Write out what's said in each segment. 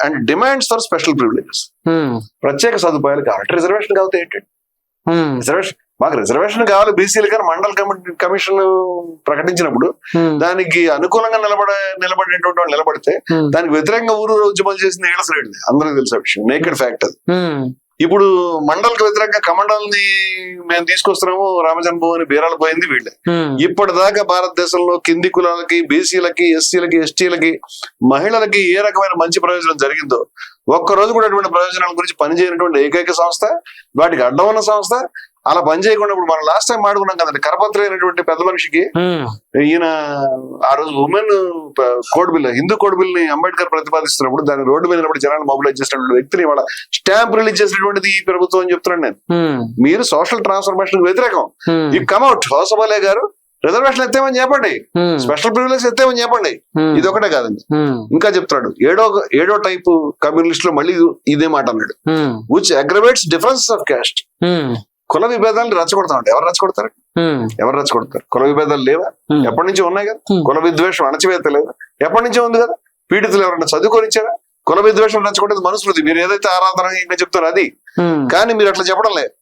And demands for special privileges ప్రత్యేక సదుపాయాలు కావాలి. రిజర్వేషన్ కావాలి ఉమ్, రిజర్వేషన్ మాకు రిజర్వేషన్ కావాలి. బీసీలు కానీ మండల్ కమి- కమిషన్ ప్రకటించినప్పుడు ఉమ్, దానికి అనుకూలంగా నిలబడ నిలబడేటువంటి వాళ్ళు నిలబడితే ఉమ్, దానికి వ్యతిరేకంగా ఊరు ఉద్యమాలు చేసిన ఏళ్ళసరేది అందరికీ తెలిసిన విషయం. నేకెడ్ ఫ్యాక్ట్ అది. ఇప్పుడు మండలికి వ్యతిరేకంగా కమండల్ని మేము తీసుకొస్తున్నాము రామజన్మభూమి బీరాలు పోయింది వీళ్ళే. ఇప్పటిదాకా భారతదేశంలో కింది కులాలకి బీసీలకి ఎస్సీలకి ఎస్టీలకి మహిళలకి ఏ రకమైన మంచి ప్రయోజనం జరిగిందో ఒక్క రోజు కూడా అటువంటి ప్రయోజనాల గురించి పనిచేయనటువంటి ఏకైక సంస్థ వాటికి అడ్డం ఉన్న సంస్థ అలా పని చేయకుండా ఇప్పుడు మనం లాస్ట్ టైం మాడుకున్నాం కదండి. కరపత్రి అయినటువంటి పెద్ద మనిషికి ఈయన ఆ రోజు women code bill Hindu code బిల్ని Ambedkar ప్రతిపాదిస్తున్నప్పుడు దాన్ని రోడ్డు మీద జనాలు మొబిలైజ్ చేసినటువంటి వ్యక్తిని వాళ్ళ స్టాంప్ రిలీజ్ చేసినటువంటిది ఈ ప్రభుత్వం అని చెప్తున్నాను నేను. మీరు సోషల్ ట్రాన్స్ఫర్మేషన్ వ్యతిరేకం. ఈ కమ్అట్ హోసబాలే గారు రిజర్వేషన్ ఎత్తేమని చెప్పండి. స్పెషల్ ప్రివిలేజ్ ఎత్తేమని చెప్పండి. ఇది ఒకటే కాదండి. ఇంకా చెప్తున్నాడు ఏడో ఏడో టైపు కమ్యూనిస్ట్లో మళ్ళీ ఇది- మాట అన్నాడు. Which aggravates differences of caste కుల విభేదాలను రెచ్చగొడతామండి ఎవరు రెచ్చగొడతారు? ఎవరు రెచ్చగొడతారు? కుల విభేదాలు లేవా? ఎప్పటి నుంచి ఉన్నాయి కదా. కుల విద్వేషం అణచివేత లేదా? ఎప్పటి నుంచో ఉంది కదా. పీడితులు ఎవరైనా చదువుకొనిచ్చారా కుల విద్వేషం రెచ్చగొట్టేది మనుస్మృతి. మీరు ఏదైతే ఆరాధన ఇంకా చెప్తారో అది. కానీ మీరు అట్లా చెప్పడం లేదు.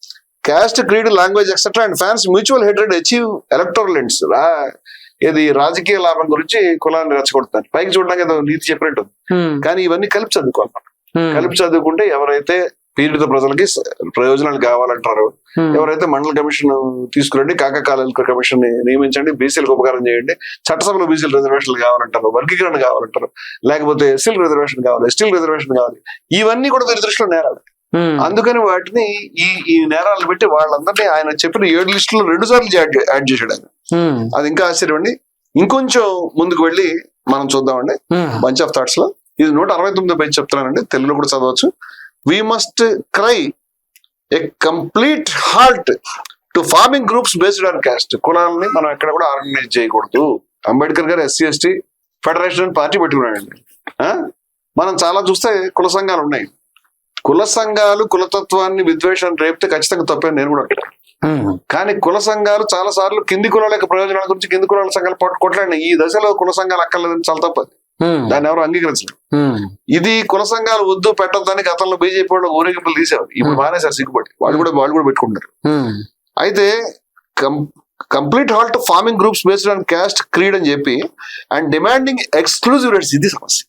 Caste creed language etcetera and fans mutual hatred achieve electoral ends ఇది రాజకీయ లాభం గురించి కులాన్ని రెచ్చగొడుతున్నారు పైకి చూడడానికి ఏదో నీతి చెప్పినట్టు కానీ ఇవన్నీ కలిపి చదువుకోవాలి కలిపి చదువుకుంటే ఎవరైతే పీడిత ప్రజలకి ప్రయోజనాలు కావాలంటారో. ఎవరైతే మండల కమిషన్ తీసుకురండి కాకకాల కమిషన్ని నియమించండి బీసీలకు ఉపకారం చేయండి చట్టసభలో బీసీలు రిజర్వేషన్లు కావాలంటారు వర్గీకరణ కావాలంటారు లేకపోతే ఎస్సీలు రిజర్వేషన్ కావాలి ఎస్టీలు రిజర్వేషన్ కావాలి ఇవన్నీ కూడా వీరి దృష్టిలో నేరాలు అందుకని వాటిని ఈ ఈ నేరాలు పెట్టి వాళ్ళందరినీ ఆయన చెప్పిన ఏడు లిస్టులో రెండు సార్లు యాడ్ చేశాడు ఆయన. అది ఇంకా ఆశ్చర్యం అండి ఇంకొంచెం ముందుకు వెళ్ళి మనం చూద్దామండి. బంచ్ ఆఫ్ థాట్స్లో ఇది నూట అరవై తొమ్మిది పేజ్ చెప్తున్నానండి. తెలుగులో కూడా చదవచ్చు. We must cry a complete halt to forming groups based on caste కులాలని మనం ఎక్కడ కూడా ఆర్గనైజ్ చేయకూడదు. అంబేద్కర్ గారు ఎస్సీ ఎస్టీ ఫెడరేషన్ పార్టీ పెట్టుకున్నాడండి? మనం చాలా చూస్తే కుల సంఘాలు ఉన్నాయి. కుల సంఘాలు కులతత్వాన్ని విద్వేషాన్ని రేపితే ఖచ్చితంగా తప్పే నేను కూడా అంటాను. కానీ కుల సంఘాలు చాలా సార్లు కింది కులాల యొక్క ప్రయోజనాల గురించి కింది కులాల సంఘాలు కొట్లాడినాయి. ఈ దశలో కుల సంఘాలు అక్కర్లేదని చాలా తప్పదు దాన్ని ఎవరు అంగీకరించలేదు. ఇది కుల సంఘాలు వద్దు పెట్టొద్దని గతంలో బీజేపీ వాళ్ళు ఊరేగింపులు తీసేవారు ఇప్పుడు. మానేశారు సిగ్గుపడి. వాళ్ళు కూడా వాళ్ళు కూడా పెట్టుకుంటారు అయితే complete halt forming groups based on caste creed అని చెప్పి అండ్ డిమాండింగ్ ఎక్స్క్లూజివ్ రైట్స్. ఇది సమస్య.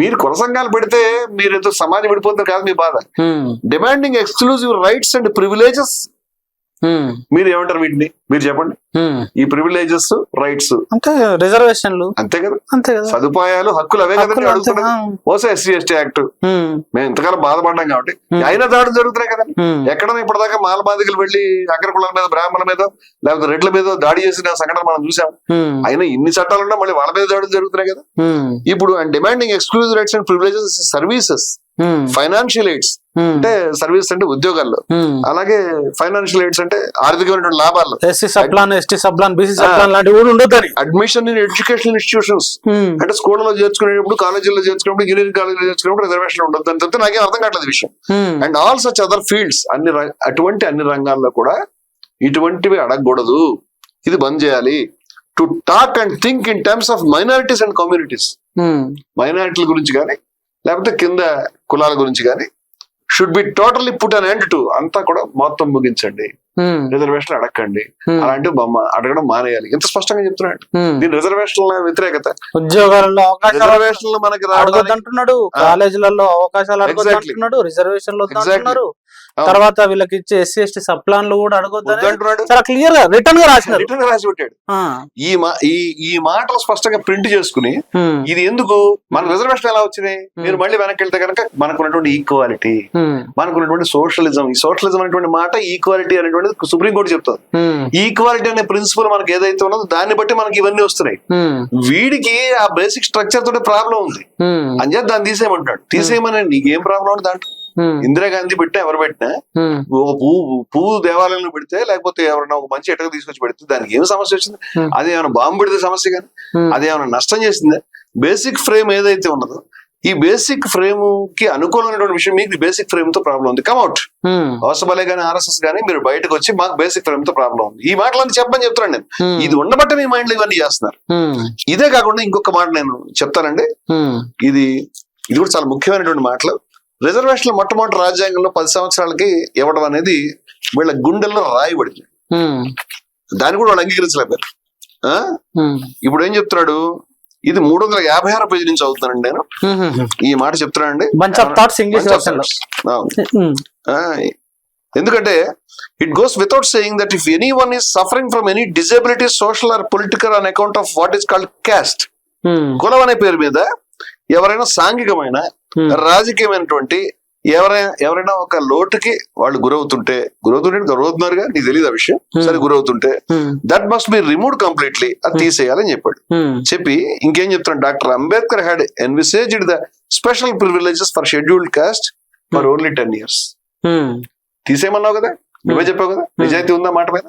మీరు కుల సంఘాలు పెడితే మీరు ఏదో సమాజం విడిపోతారు కాదు మీ బాధ. Demanding exclusive rights and privileges. మీరు ఏమంటారు వీటిని? మీరు చెప్పండి. ఈ ప్రివిలేజెస్ రైట్స్ అంటే రిజర్వేషన్లు అంతే కదా. అంతే కదా. సదుపాయాలు హక్కులు అవే కదండి అడుగుతున్నది. ఆ, ఓసే ఎస్సీ ఎస్టీ యాక్ట్ మేము ఇంతకాలం బాధపడ్డాం కాబట్టి. అయినా దాడులు జరుగుతున్నాయి కదండి. ఉమ్, ఎక్కడ ఇప్పటిదాకా మాల బాధికులు వెళ్ళి అగ్రకులాల మీద బ్రాహ్మణుల మీద లేకపోతే రెడ్ల మీద దాడి చేసిన సంఘటన మనం చూసాం. అయినా ఇన్ని చట్టాలు ఉన్నా మళ్ళీ వాళ్ళ మీద దాడులు జరుగుతున్నాయి కదా. ఇప్పుడు and demanding exclusive rights and privileges services financial aids అంటే సర్వీస్ అంటే ఉద్యోగాల్లో. అలాగే ఫైనాన్షియల్ ఎయిడ్స్ అంటే ఆర్థికమైనటువంటి లాభాలు ఎస్టీ సప్లాన్ బీసీ సప్లాన్ లాంటివి కూడా ఉండొద్దని అడ్మిషన్ ఇన్ ఎడ్యుకేషన్ ఇన్స్టిట్యూషన్స్ అంటే స్కూళ్ళలో చేర్చుకునేటప్పుడు కాలేజీలో చేర్చుకున్నప్పుడు ఇంజనీరింగ్ కాలేజీలో చేర్చుకున్నప్పుడు రిజర్వేషన్ ఉండదు. అని చెప్తే నాకేం అర్థం కావట్లేదు విషయం. And all such other fields అన్ని అటువంటి అన్ని రంగాల్లో కూడా ఇటువంటివి అడగకూడదు. ఇది బంద్ చేయాలి. To talk and think in terms of minorities and communities మైనారిటీల గురించి కానీ లేకపోతే కింద కులాల గురించి కానీ should be totally put an end to అంతా కూడా మొత్తం ముగించండి. రిజర్వేషన్ అడగండి అలాంటి బొమ్మ అడగడం మానేయాలి. ఎంత స్పష్టంగా చెప్తున్నాడు. దీని రిజర్వేషన్ల వ్యతిరేకత. ఉద్యోగాలలో అవకాశాలు రిజర్వేషన్లు మనకి రావడానికి అడగొద్దంటున్నాడు ఆ. కాలేజీలలో అవకాశాలు. అడగొద్దంటున్నాడు రిజర్వేషన్లు. వద్దంటున్నారు అవును. తర్వాత వీళ్ళకి ఇచ్చే ఎస్సీ ఎస్టీ సప్లాన్లు కూడా అడగొద్దని వద్దంటున్నాడు. చాలా క్లియర్గా రిటర్న్గా రాసినారు. రిటర్న్ రాసి పెట్టాడు. ఆ, ఈ మా ఈ ఈ మాటలు స్పష్టంగా ప్రింట్ చేసుకుని ఇది ఎందుకు? మన రిజర్వేషన్ ఎలా వచ్చినాయి? మీరు మళ్ళీ వెనక్కి వెళ్తే కనుక మనకున్నటువంటి ఈక్వాలిటీ మనకున్నటువంటి సోషలిజం ఈ సోషలిజం అనేటువంటి మాట ఈక్వాలిటీ అనేటువంటిది సుప్రీంకోర్టు చెప్తుంది. ఈక్వాలిటీ అనే ప్రిన్సిపల్ మనకి ఏదైతే ఉన్నదో దాన్ని బట్టి మనకి ఇవన్నీ వస్తున్నాయి. వీడికి ఆ బేసిక్ స్ట్రక్చర్ తోటి ప్రాబ్లం ఉంది. ఉమ్, అంచేత దాన్ని తీసేయమంటాడు తీసేయమని నీకేం ప్రాబ్లం ఉంది దాంట్లో? ఇందిరాగాంధీ పెట్టినా ఎవరు పెట్టినా? ఒక పువ్వు పువ్వు దేవాలయంలో పెడితే లేకపోతే ఎవరైనా ఒక మంచి ఎటక తీసుకొచ్చి పెడితే దానికి ఏం సమస్య వచ్చింది. అది ఏమైనా బాంబు పెడితే సమస్య కానీ అది ఏమైనా నష్టం చేసిందా? బేసిక్ ఫ్రేమ్ ఏదైతే ఉన్నదో ఈ బేసిక్ ఫ్రేమ్కి అనుకూలమైనటువంటి విషయం మీకు బేసిక్ ఫ్రేమ్తో ప్రాబ్లం ఉంది. కమ్అట్ ఉమ్, అవసరలే కానీ ఆర్ఎస్ఎస్ కానీ మీరు బయటకు వచ్చి మాకు బేసిక్ ఫ్రేమ్తో ప్రాబ్లం ఉంది. ఈ మాటలన్నీ చెప్పని చెప్తున్నాను నేను. ఉమ్, ఇది ఉండబట్టే మీ మైండ్లో ఇవన్నీ చేస్తున్నారు. ఉమ్, ఇదే కాకుండా ఇంకొక మాట నేను చెప్తానండి. ఉమ్, ఇది ఇది కూడా చాలా ముఖ్యమైనటువంటి మాటలు. రిజర్వేషన్లు మొట్టమొదటి రాజ్యాంగంలో పది సంవత్సరాలకి ఇవ్వడం అనేది వీళ్ళ గుండెల్లో రాయబడింది దాన్ని కూడా వాళ్ళు అంగీకరించలేపారు? ఉమ్, ఇప్పుడు ఏం చెప్తున్నాడు? ఇది మూడు వందల యాభై ఆరు పేజీ నుంచి చదువుతానండి నేను. ఈ మాట చెప్తున్నానండి. ఎందుకంటే it goes without saying that if anyone is suffering from any disability social or political on account of what is called caste కులం అనే పేరు మీద ఎవరైనా సాంఘికమైన రాజకీయమైనటువంటి ఎవరైనా ఎవరైనా ఒక లోటుకి వాళ్ళు గురవుతుంటే గురవుతుంటే గురవుతున్నారుగా నీకు తెలియదు ఆ విషయం. సరే గురవుతుంటే that must be remove completely అది తీసేయాలని చెప్పాడు. చెప్పి ఇంకేం చెప్తున్నాడు? Doctor Ambedkar had envisaged the special privileges for scheduled caste for only ten years. తీసేయమన్నావు కదా? నువ్వే చెప్పావు కదా? నిజాయితీ ఉందా మాట మీద?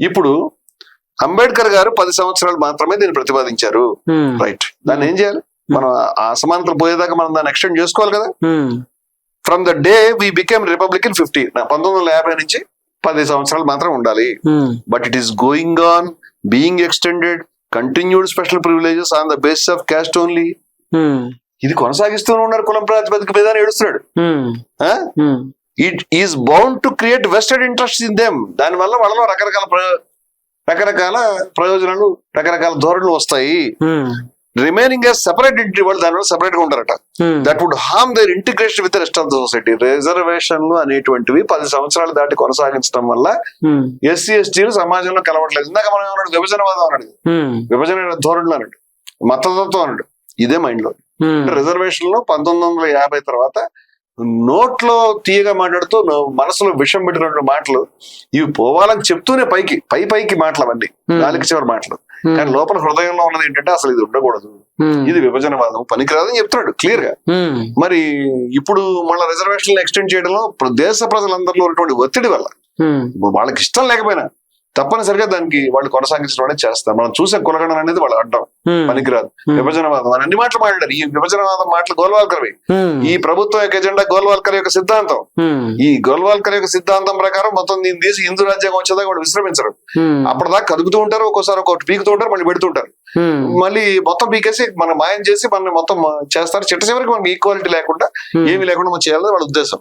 ఇప్పుడు అంబేద్కర్ గారు పది సంవత్సరాలు మాత్రమే దీన్ని ప్రతిపాదించారు. రైట్. దాన్ని ఏం చేయాలి? మనం ఆ అసమానతలు పోయేదాకా మనం దాన్ని ఎక్స్టెండ్ చేసుకోవాలి కదా? From the day we became republic in fifty పంతొమ్మిది వందల యాభై నుంచి పది సంవత్సరాలు మాత్రం ఉండాలి. But it is going on being extended continued special privileges on the basis of caste only ఇది కొనసాగిస్తూనే ఉన్నారు కులం ప్రాతిపదిక మీద ఏడుస్తున్నాడు. It is bound to create vested interest in them దానివల్ల వాళ్ళలో రకరకాల రకరకాల ప్రయోజనాలు రకరకాల ధోరణులు వస్తాయి. రిమైనింగ్ సెపరేట్ ఇంటి వాళ్ళు దానివల్ల సెపరేట్గా ఉంటారట. That would harm their integration with rest of the society రిజర్వేషన్లు అనేటువంటివి పది సంవత్సరాలు దాటి కొనసాగించడం వల్ల ఎస్సీ ఎస్టీలు సమాజంలో కలవట్లేదు. ఇందాక మనం ఏమన్నాడు? విభజనవాదం అన్నాడు. ఉమ్, విభజన ధోరణులు అన్నాడు. మతతత్వం అన్నాడు. ఇదే మైండ్లో. రిజర్వేషన్లో పంతొమ్మిది వందల యాభై తర్వాత నోట్లో తీయగా మాట్లాడుతూ మనసులో విషం పెట్టినటువంటి మాటలు ఇవి పోవాలని చెప్తూనే పైకి పై పైకి మాటలు అవన్నీ నాలుగు చివరి మాటలు. కానీ లోపల హృదయంలో ఉన్నది ఏంటంటే అసలు ఇది ఉండకూడదు. ఇది విభజనవాదం పనికిరాదని చెప్తున్నాడు క్లియర్గా. మరి ఇప్పుడు మళ్ళీ రిజర్వేషన్ ఎక్స్టెండ్ చేయడంలో దేశ ప్రజలందరిలో ఉన్నటువంటి ఒత్తిడి వల్ల వాళ్ళకి ఇష్టం లేకపోయినా తప్పనిసరిగా దానికి వాళ్ళు కొనసాగించడం అనేది చేస్తారు మనం చూసే కులగణన అనేది వాళ్ళు అడ్డం పనికిరాదు. విభజనవాదం. అని అన్ని మాటలు మాట్లాడారు. ఈ విభజనవాదం మాటలు గోల్వాల్కర్వి ఈ ప్రభుత్వం యొక్క ఎజెండా గోల్వాల్కర్ యొక్క సిద్ధాంతం. ఈ గోల్వాల్కర్ యొక్క సిద్ధాంతం ప్రకారం మొత్తం దీన్ని తీసి హిందూ రాజ్యాంగం వచ్చేదాకా వాళ్ళు విశ్రమించరు. అప్పటిదాకా కదుపుతూ ఉంటారు. ఒక్కోసారి ఒకటి పీకుతూ ఉంటారు. మళ్ళీ పెడుతుంటారు మళ్ళీ మొత్తం పీకేసి మనం మాయం చేసి మనం మొత్తం చేస్తారు. చిట్ట చివరికి మనకి ఈక్వాలిటీ లేకుండా ఏమీ లేకుండా మనం చేయాలని వాళ్ళ ఉద్దేశం.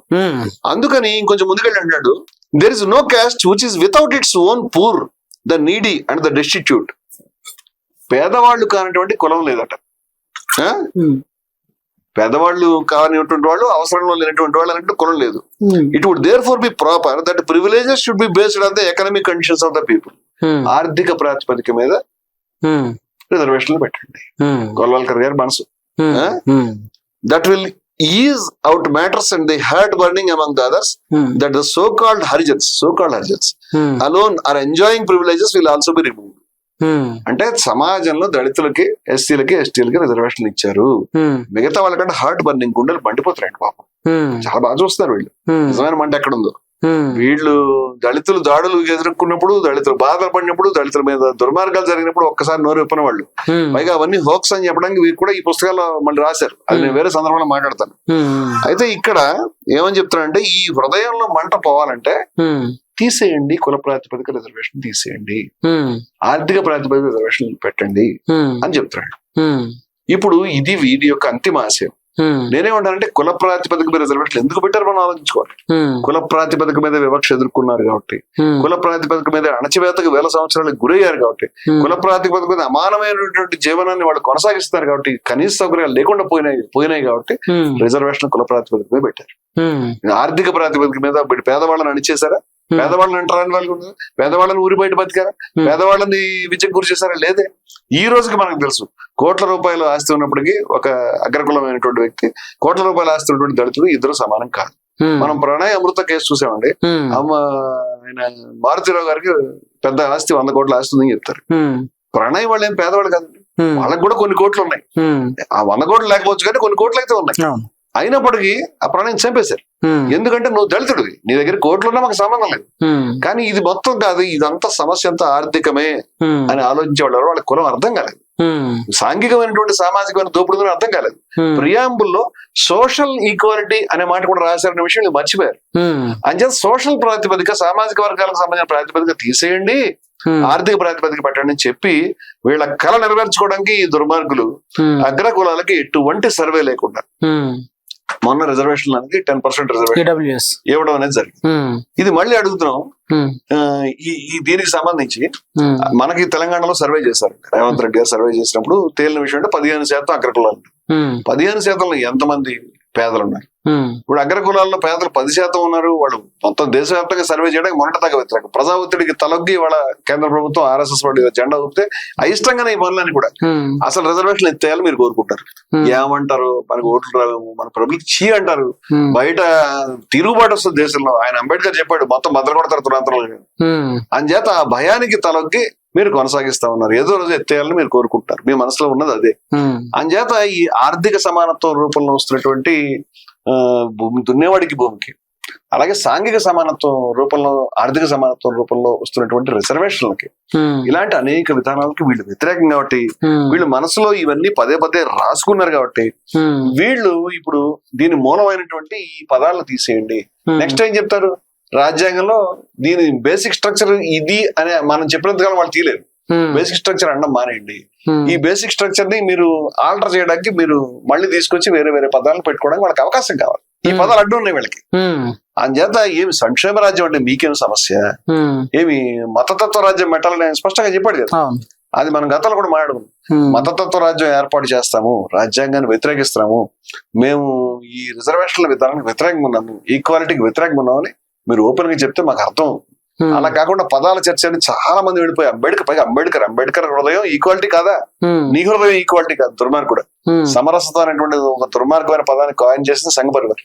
అందుకని ఇంకొంచెం ముందుకెళ్ళి అంటాడు there is no caste which is without its own poor the needy and the destitute పేదవాళ్ళు కానటువంటి కులం లేదట? ఉమ్, పేదవాళ్ళు కానిటువంటి వాళ్ళు అవసరంలో లేనటువంటి వాళ్ళు అన్నట్టు కులం లేదు. It would therefore be proper that privileges should be based on the economic conditions of the people ఆర్థిక ప్రాతిపదిక మీద రిజర్వేషన్లు పెట్టండి. ఉమ్, గోల్వాల్కర్ గారి మనసు. That will is out matters and the heart burning among the others that the so called Harijans so called Harijans are enjoying privileges will also be removed. Um, అంటే సమాజంలో దళితులకి ఎస్సీలకి ఎస్టీలకి రిజర్వేషన్లు ఇచ్చారు. ఉమ్, మిగతా వాళ్ళకంటే హార్ట్ బర్నింగ్ గుండెలు మండిపోతున్నాయండి పాపం. ఉమ్, చాలా బాగా చూస్తున్నారు వీళ్ళు. ఉమ్, నిజమైన మంట ఎక్కడ ఉందో ఉమ్, వీళ్ళు దళితులు దాడులు ఎదుర్కొన్నప్పుడు దళితులు బాధలు పడినప్పుడు దళితుల మీద దుర్మార్గాలు జరిగినప్పుడు ఒక్కసారి నోరు విప్పని వాళ్ళు. పైగా అవన్నీ హోక్స్ అని చెప్పడానికి వీరు కూడా ఈ పుస్తకాల్లో మళ్ళీ రాశారు. అది నేను వేరే సందర్భంలో మాట్లాడతాను. అయితే ఇక్కడ ఏమని చెప్తారంటే ఈ హృదయంలో మంట పోవాలంటే తీసేయండి కుల ప్రాతిపదిక రిజర్వేషన్ తీసేయండి. ఆర్థిక ప్రాతిపదిక రిజర్వేషన్ పెట్టండి అని చెప్తున్నాడు. ఇప్పుడు ఇది వీరి యొక్క అంతిమ ఆశయం. నేనేమంటానంటే కుల ప్రాతిపదిక మీద రిజర్వేషన్ ఎందుకు పెట్టారు మనం ఆలోచించుకోవాలి? కుల ప్రాతిపదిక మీద వివక్ష ఎదుర్కొన్నారు కాబట్టి. కుల ప్రాతిపదిక మీద అణచివేతకు వేల సంవత్సరాలకు గురయ్యారు కాబట్టి. కుల ప్రాతిపదిక మీద అమానమైనటువంటి జీవనాన్ని వాళ్ళు కొనసాగిస్తున్నారు కాబట్టి కనీస సౌకర్యాలు లేకుండా పోయినాయి పోయినాయి కాబట్టి రిజర్వేషన్ కుల ప్రాతిపదిక మీద పెట్టారు. ఆర్థిక ప్రాతిపదిక మీద వీళ్ళు పేదవాళ్ళని అణిచేశారా. పేదవాళ్ళని అంటారని వాళ్ళు ఉన్నారు. పేదవాళ్ళని ఊరి బయట బతికారా. పేదవాళ్ళని విద్యకు గురి చేశారా? లేదే. ఈ రోజుకి మనకు తెలుసు. కోట్ల రూపాయల ఆస్తి ఉన్నప్పటికీ ఒక అగ్రకులమైనటువంటి వ్యక్తి కోట్ల రూపాయల ఆస్తి ఉన్నటువంటి దళితులు ఇద్దరు సమానం కాదు. మనం ప్రణయ్ అమృత కేసు చూసామండి. అమ్మ ఆయన మారుతిరావు గారికి పెద్ద ఆస్తి వంద కోట్ల ఆస్తి ఉందని చెప్తారు. ప్రణయ్ వాళ్ళు ఏం పేదవాళ్ళు కాదండి. వాళ్ళకి కూడా కొన్ని కోట్లు ఉన్నాయి. ఆ వంద కోట్లు లేకపోవచ్చు కానీ కొన్ని కోట్లు అయితే ఉన్నాయి. అయినప్పటికీ ఆ ప్రణయం చంపేశారు. ఎందుకంటే నువ్వు దళితుడివి. నీ దగ్గర కోట్లు ఉన్నా మాకు సంబంధం లేదు. కానీ ఇది మొత్తం కాదు ఇదంతా సమస్య అంతా ఆర్థికమే అని ఆలోచించే వాళ్ళు కులం అర్థం కాలేదు. సాంఘికమైనటువంటి సామాజికమైన దోపిడీ అర్థం కాలేదు. ప్రియాంబుల్లో సోషల్ ఈక్వాలిటీ అనే మాట కూడా రాశారనే విషయం మర్చిపోయారు ఉమ్, అంచేత సోషల్ ప్రాతిపదిక సామాజిక వర్గాలకు సంబంధించిన ప్రాతిపదిక తీసేయండి. ఆర్థిక ప్రాతిపదిక పెట్టండి అని చెప్పి వీళ్ళ కళ నెరవేర్చుకోవడానికి ఈ దుర్మార్గులు ఉమ్, అగ్ర కులాలకి ఎటువంటి సర్వే లేకుండా. మొన్న రిజర్వేషన్ అనేది టెన్ పర్సెంట్ రిజర్వేషన్ ఇవ్వడం అనేది జరిగింది. ఉమ్, ఇది మళ్ళీ అడుగుతున్నాం. ఆ, ఈ దీనికి సంబంధించి ఉమ్, మనకి తెలంగాణలో సర్వే చేశారు. రేవంత్ రెడ్డి గారు సర్వే చేసినప్పుడు తేలిన విషయం అంటే పదిహేను శాతం అగ్ర కులాలు ఉమ్, పదిహేను శాతంలో ఎంతమంది పేదలు ఉన్నారు? ఇప్పుడు అగ్ర కులాల్లో పేదలు పది శాతం ఉన్నారు. వాళ్ళు మొత్తం దేశవ్యాప్తంగా సర్వే చేయడానికి మొన్నటి దాకా వ్యతిరేకం. ప్రజా ఒత్తిడికి తలొగ్గి వాళ్ళ కేంద్ర ప్రభుత్వం ఆర్ఎస్ఎస్ వాడి జెండా ఊపితే అయిష్టంగానే ఈ పనులని కూడా అసలు రిజర్వేషన్ ఎత్తేయాలి మీరు కోరుకుంటారు. ఏమంటారు? మనకు ఓట్లు రావు మన ప్రభుత్వం చీ అంటారు. బయట తిరుగుబాటు వస్తుంది దేశంలో. ఆయన అంబేద్కర్ చెప్పాడు మొత్తం భద్ర కొడతారు తురాంతరాలు ఉమ్, అంచేత ఆ భయానికి తలొగ్గి మీరు కొనసాగిస్తా ఉన్నారు. ఏదో రోజు ఎత్తేయాలని మీరు కోరుకుంటారు. మీ మనసులో ఉన్నది అదే. అంచేత ఈ ఆర్థిక సమానత్వం రూపంలో వస్తున్నటువంటి భూమి దున్నేవాడికి భూమికి. అలాగే సాంఘిక సమానత్వం రూపంలో ఆర్థిక సమానత్వం రూపంలో వస్తున్నటువంటి రిజర్వేషన్లకి ఇలాంటి అనేక విధానాలకు వీళ్ళు వ్యతిరేకం కాబట్టి వీళ్ళు మనసులో ఇవన్నీ పదే పదే రాసుకున్నారు కాబట్టి వీళ్ళు ఇప్పుడు దీని మూలమైనటువంటి ఈ పదాలను తీసేయండి. నెక్స్ట్ ఏం చెప్తారు? రాజ్యాంగంలో దీని బేసిక్ స్ట్రక్చర్ ఇది అని మనం చెప్పినంతకాలం వాళ్ళు తీయలేరు ఉమ్, బేసిక్ స్ట్రక్చర్ అనడం మానేయండి. ఈ బేసిక్ స్ట్రక్చర్ని మీరు ఆల్టర్ చేయడానికి మీరు మళ్ళీ తీసుకొచ్చి వేరే వేరే పదాలను పెట్టుకోవడానికి వాళ్ళకి అవకాశం కావాలి. ఈ Hmm. పదాలు అడ్డు ఉన్నాయి వీళ్ళకి. ఉమ్, అంచేత ఏమి సంక్షేమ రాజ్యం అంటే మీకేం సమస్య? ఏమి మతతత్వ రాజ్యం పెట్టాలని స్పష్టంగా చెప్పాడు కదా. అది మనం గతంలో కూడా మాట్లాడుకున్నాం. మతతత్వ రాజ్యం ఏర్పాటు చేస్తాము రాజ్యాంగాన్ని వ్యతిరేకిస్తాము మేము ఈ రిజర్వేషన్ల విధానానికి వ్యతిరేకంగా ఉన్నాము ఈక్వాలిటీకి వ్యతిరేకంగా ఉన్నామని మీరు ఓపెన్గా చెప్తే మాకు అర్థం అలా కాకుండా పదాల చర్చ అని చాలా మంది వెళ్ళిపోయి అంబేద్కర్ పైగా అంబేద్కర్ అంబేద్కర్ హృదయం ఈక్వాలిటీ కాదా? ఉమ్, నీ హృదయం ఈక్వాలిటీ కాదు దుర్మార్గుడు. ఉమ్, సమరసత అనేటువంటి ఒక దుర్మార్గమైన పదాన్ని కాయిన్ చేసిన సంఘ పరివార్.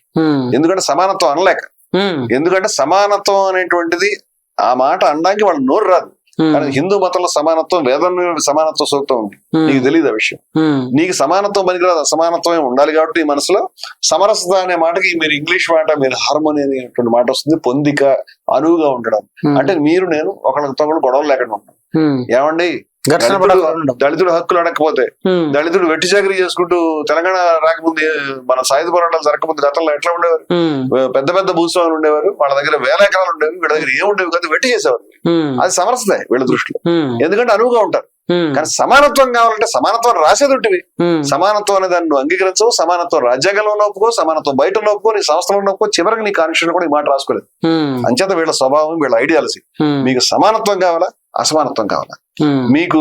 ఎందుకంటే సమానత్వం అనలేక. ఎందుకంటే సమానత్వం అనేటువంటిది ఆ మాట అనడానికి వాళ్ళ నోరు రాదు. కానీ హిందూ మతంలో సమానత్వం వేదంలో సమానత్వం సూక్తం ఉంది నీకు తెలియదు ఆ విషయం? నీకు సమానత్వం పనికిరాదు అసమానత్వమే ఉండాలి కాబట్టి ఈ మనసులో సమరసత అనే మాటకి మీరు ఇంగ్లీష్ మాట మీరు హార్మోని అనేటువంటి మాట వస్తుంది పొందిక అనువుగా ఉండడం. అంటే మీరు నేను ఒకళ్ళతో ఒకళ్ళు గొడవలు లేకుండా ఉంటాం. ఏమండి? ఘర్షణ దళితుడు హక్కులు అడగకపోతే దళితుడు వెట్టి చాకరీ చేసుకుంటూ తెలంగాణ రాకముందు మన సాయుధ పోరాటాలు జరగకముందు గతంలో ఎట్లా ఉండేవారు? పెద్ద పెద్ద భూస్వాములు ఉండేవారు. వాళ్ళ దగ్గర వేల ఎకరాలు ఉండేవి. వీళ్ళ దగ్గర ఏం ఉండేవి కాదు. వెట్టి చేసేవారు. అది సమరసతే వీళ్ళ దృష్టిలో. ఎందుకంటే అనువుగా ఉంటారు. కానీ సమానత్వం కావాలంటే సమానత్వం రాసేది ఉంటివి ఉమ్, సమానత్వం అనే దాన్ని అంగీకరించవు. సమానత్వం రాజ్యాంగంలో ఒప్పుకో సమానత్వం బయట ఒప్పుకో నీ సంస్థలో ఒప్పుకో చివరికి నీ కాన్స్టిట్యూషన్ కూడా ఈ మాట రాసుకోలేదు. అంచేత వీళ్ళ స్వభావం వీళ్ళ ఐడియాలజీ మీకు సమానత్వం కావాలా? అసమానత్వం కావాలా. మీకు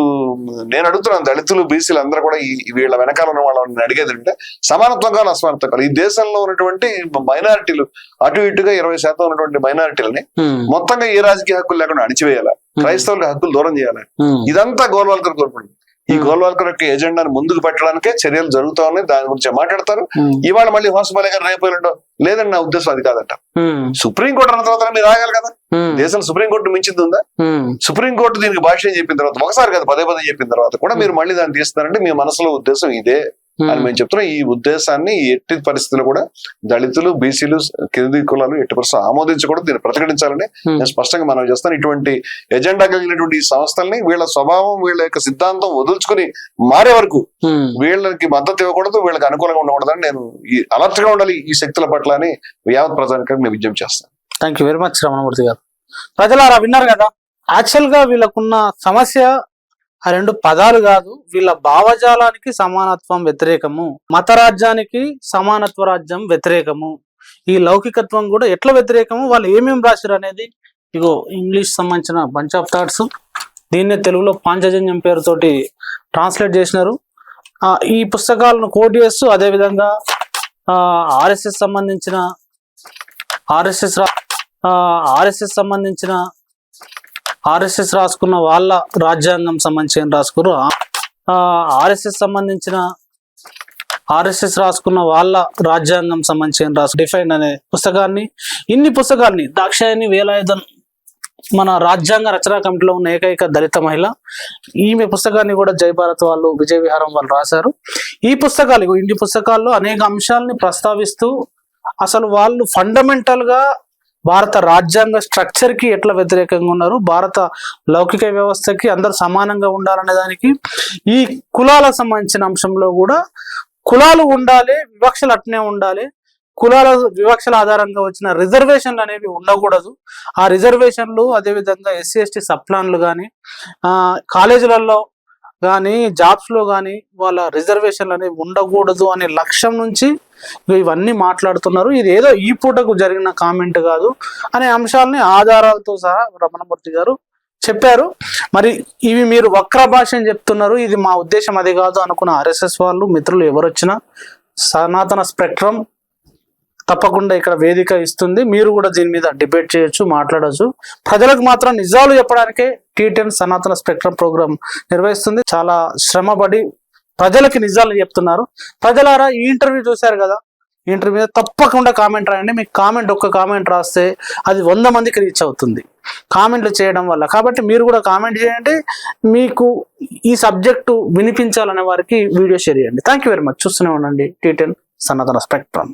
నేను అడుగుతున్నాను దళితులు బీసీలు అందరూ కూడా వీళ్ళ వెనకాల ఉన్న వాళ్ళని అడిగేది అంటే సమానత్వం కావాలి అసమానత్వం కావాలి. ఈ దేశంలో ఉన్నటువంటి మైనారిటీలు అటు ఇటుగా ఇరవై శాతం ఉన్నటువంటి మైనారిటీలని మొత్తంగా ఏ రాజకీయ హక్కులు లేకుండా అణిచివేయాలా? క్రైస్తవులకు హక్కులు దూరం చేయాలి? ఇదంతా గోల్వాల్కర్ కోరుకుంటుంది. ఈ గోల్వాల్కర్ యొక్క ఎజెండాను ముందుకు పెట్టడానికే చర్యలు జరుగుతా ఉన్నాయి. దాని గురించి మాట్లాడతారు. ఇవాళ మళ్ళీ హోసమలే గారు రేపు లేదండి నా ఉద్దేశం అది కాదంట. సుప్రీంకోర్టు అన్న తర్వాత మీరు ఆగాలి కదా? దేశం సుప్రీంకోర్టు మించింది ఉందా? సుప్రీంకోర్టు దీనికి భాష్యం చెప్పిన తర్వాత ఒకసారి కదా పదే పదే చెప్పిన తర్వాత కూడా మీరు మళ్ళీ దాన్ని తీస్తున్నారంటే మీ మనసులో ఉద్దేశం ఇదే. అని మేము చెప్తున్నాం. ఈ ఉద్దేశాన్ని ఎట్టి పరిస్థితుల్లో కూడా దళితులు బీసీలు కింది కులాలు ఎట్టి పరిస్థితులు ఆమోదించకూడదు. దీన్ని ప్రతిఘటించాలని నేను స్పష్టంగా మనం చేస్తాను ఇటువంటి ఎజెండా కలిగినటువంటి ఈ సంస్థల్ని వీళ్ళ స్వభావం వీళ్ళ యొక్క సిద్ధాంతం వదులుచుకుని మారే వరకు వీళ్ళకి మద్దతు ఇవ్వకూడదు వీళ్ళకి అనుకూలంగా ఉండకూడదని నేను ఈ అలర్ట్గా ఉండాలి ఈ శక్తుల పట్ల అని యావత్ ప్రజానికి నేను విజ్ఞప్తి చేస్తాను. Thank you very much Ramanamurthy గారు. ప్రజలారా విన్నారు కదా? యాక్చువల్గా వీళ్ళకున్న సమస్య ఆ రెండు పదాలు కాదు వీళ్ళ భావజాలానికి సమానత్వం వ్యతిరేకము మత రాజ్యానికి సమానత్వ రాజ్యం వ్యతిరేకము. ఈ లౌకికత్వం కూడా ఎట్లా వ్యతిరేకము? వాళ్ళు ఏమేమి రాశారు అనేది? ఇగో ఇంగ్లీష్ సంబంధించిన బంచ్ ఆఫ్ థాట్స్ దీన్నే తెలుగులో పాంచజన్యం పేరుతోటి ట్రాన్స్లేట్ చేసినారు. ఈ పుస్తకాలను కోట్ చేస్తూ అదేవిధంగా ఆర్ఎస్ఎస్ సంబంధించిన ఆర్ఎస్ఎస్ ఆర్ఎస్ఎస్ సంబంధించిన ఆర్ఎస్ఎస్ రాసుకున్న వాళ్ళ రాజ్యాంగం సంబంధించిన రాసుకురు ఆర్ఎస్ఎస్ సంబంధించిన ఆర్ఎస్ఎస్ రాసుకున్న వాళ్ళ రాజ్యాంగం సంబంధించిన రాసు డిఫైన్ అనే పుస్తకాన్ని ఇన్ని పుస్తకాల్ని దాక్షాయని వేలాయుధన్ మన రాజ్యాంగ రచనా కమిటీలో ఉన్న ఏకైక దళిత మహిళ ఈమె పుస్తకాన్ని కూడా జై భారత్ వాళ్ళు విజయ విహారం వాళ్ళు రాశారు. ఈ పుస్తకాలు ఇన్ని పుస్తకాల్లో అనేక అంశాలని ప్రస్తావిస్తూ అసలు వాళ్ళు ఫండమెంటల్గా భారత రాజ్యాంగ స్ట్రక్చర్కి ఎట్లా వ్యతిరేకంగా ఉన్నారు? భారత లౌకిక వ్యవస్థకి అందరు సమానంగా ఉండాలనే దానికి ఈ కులాలకు సంబంధించిన అంశంలో కూడా కులాలు ఉండాలి వివక్షలు అట్నే ఉండాలి. కులాల వివక్షల ఆధారంగా వచ్చిన రిజర్వేషన్లు అనేవి ఉండకూడదు. ఆ రిజర్వేషన్లు అదేవిధంగా ఎస్సీ ఎస్టీ సప్లాన్లు కానీ కాలేజీలలో కానీ జాబ్స్లో కానీ వాళ్ళ రిజర్వేషన్లు అనేవి ఉండకూడదు అనే లక్ష్యం నుంచి ఇవన్నీ మాట్లాడుతున్నారు. ఇది ఏదో ఈ పూటకు జరిగిన కామెంట్ కాదు అనే అంశాలని ఆధారాలతో సహా రమణమూర్తి గారు చెప్పారు. మరి ఇవి మీరు వక్ర భాష అని చెప్తున్నారు. ఇది మా ఉద్దేశం అది కాదు అనుకున్న ఆర్ఎస్ఎస్ వాళ్ళు మిత్రులు ఎవరొచ్చినా సనాతన స్పెక్ట్రం తప్పకుండా ఇక్కడ వేదిక ఇస్తుంది. మీరు కూడా దీని మీద డిబేట్ చేయొచ్చు మాట్లాడొచ్చు. ప్రజలకు మాత్రం నిజాలు చెప్పడానికే T ten Sanatana spectrum programme నిర్వహిస్తుంది. చాలా శ్రమపడి ప్రజలకి నిజాలు చెప్తున్నారు. ప్రజలారా ఈ ఇంటర్వ్యూ చూశారు కదా? ఇంటర్వ్యూ మీద తప్పకుండా కామెంట్ రాయండి. మీకు కామెంట్ ఒక్క కామెంట్ రాస్తే అది వంద మందికి రీచ్ అవుతుంది. కామెంట్లు చేయడం వల్ల. కాబట్టి మీరు కూడా కామెంట్ చేయండి. మీకు ఈ సబ్జెక్టు వినిపించాలనే వారికి వీడియో షేర్ చేయండి. థ్యాంక్ యూ వెరీ మచ్ చూస్తూనే ఉండండి టీ టెన్ సనాతన స్పెక్ట్రమ్